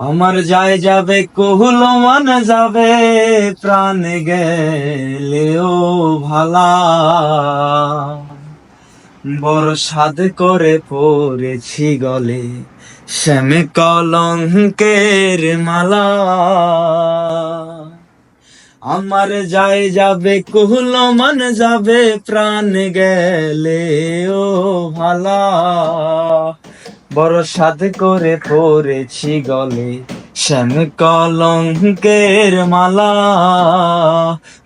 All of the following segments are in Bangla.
আমার যায় যাবে, কহুল মান যাবে, প্রাণ গেলেও ভালা। বড় সাদ করে পড়েছি গলে, শ্যামে কলঙ্কের মালা। আমার যায় যাবে, কুহল মান যাবে, প্রাণ গেলে ও ভালা। বড় সাদ করে পড়েছি গলে শ্যাম কলঙ্কের মালা।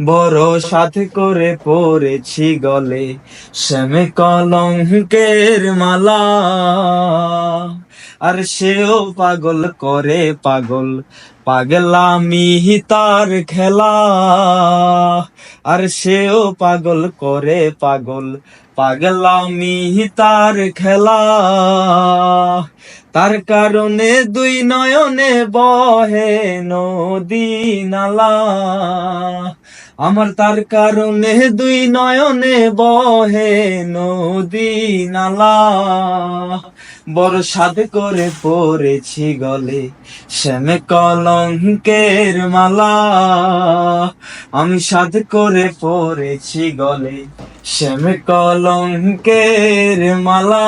বড় সাথ করে পড়েছি গলে শ্যাম কলঙ্কের মালা। আর সেও পাগল করে পাগল, পাগলামি তার খেলা। আর সেও পাগল করে পাগল, পাগলামি তার খেলা। তার কারণে দুই নয়নে বহে নদী নালা। আমার তার কারণে দুই নয়নে বহে নদী নালা। বড় সাদ করে পড়েছি গলে শ্যামে কলঙ্কের মালা। আমি সাদ করে পড়েছি গলে শ্যামে কলঙ্কের মালা।